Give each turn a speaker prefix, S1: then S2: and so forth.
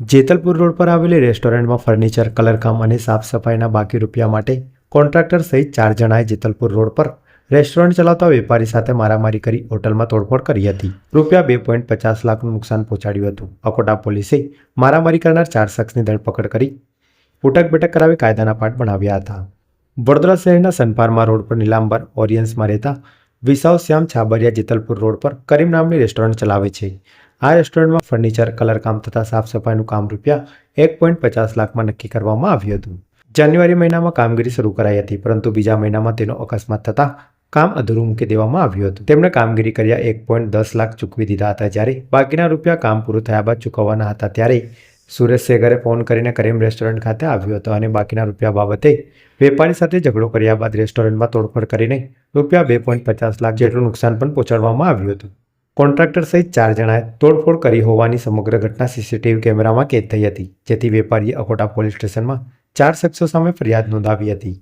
S1: Jetalpur road પર આવેલી રેસ્ટોરન્ટમાં ફર્નિચર, કલરકામ અને સાફ સફાઈના બાકી રૂપિયા માટે કોન્ટ્રાક્ટર સહિત ચાર જણાએ જેતલપુર રોડ પર રેસ્ટોરન્ટ ચલાવતા વેપારી સાથે મારામારી કરી હોટલમાં તોડફોડ કરી હતી. રૂપિયા બે પોઈન્ટ પચાસ લાખનું નુકસાન પહોંચાડ્યું હતું. અકોટા પોલીસે મારામારી કરનાર ચાર શખ્સની ધરપકડ કરી ઉટક બેઠક કરાવી કાયદાના પાઠ બનાવ્યા હતા. વડોદરા શહેરના સનપારમાં રોડ પર નીલાંબર ઓરિયન્સમાં રહેતા વિસાવ શ્યામ છાબરિયા જેતલપુર રોડ પર કરીમ નામની રેસ્ટોરન્ટ ચલાવે છે. આ રેસ્ટોરન્ટમાં ફર્નિચર કલરકામ તથા સાફ સફાઈનું કામ રૂપિયા એક પોઈન્ટ પચાસ લાખમાં નક્કી કરવામાં આવ્યું હતું. જાન્યુઆરી મહિનામાં કામગીરી શરૂ કરાઈ હતી, પરંતુ બીજા મહિનામાં તેનો અકસ્માત થતાં કામ અધૂરું મૂકી દેવામાં આવ્યું હતું. તેમણે કામગીરી કર્યા એક પોઈન્ટ દસ લાખ ચૂકવી દીધા હતા. જ્યારે બાકીના રૂપિયા કામ પૂરું થયા બાદ ચૂકવવાના હતા, ત્યારે સુરેશ સેગરે ફોન કરીને કરીમ રેસ્ટોરન્ટ ખાતે આવ્યો હતો અને બાકીના રૂપિયા બાબતે વેપારી સાથે ઝઘડો કર્યા બાદ રેસ્ટોરન્ટમાં તોડફોડ કરીને રૂપિયા બે પોઈન્ટ પચાસ લાખ જેટલું નુકસાન પણ પહોંચાડવામાં આવ્યું હતું. કોન્ટ્રાક્ટર સહિત ચાર જણાએ તોડફોડ કરી હોવાની સમગ્ર ઘટના સીસીટીવી કેમેરામાં કેદ થઈ હતી, જેથી વેપારીએ અકોટા પોલીસ સ્ટેશનમાં ચાર શખ્સો સામે ફરિયાદ નોંધાવી હતી.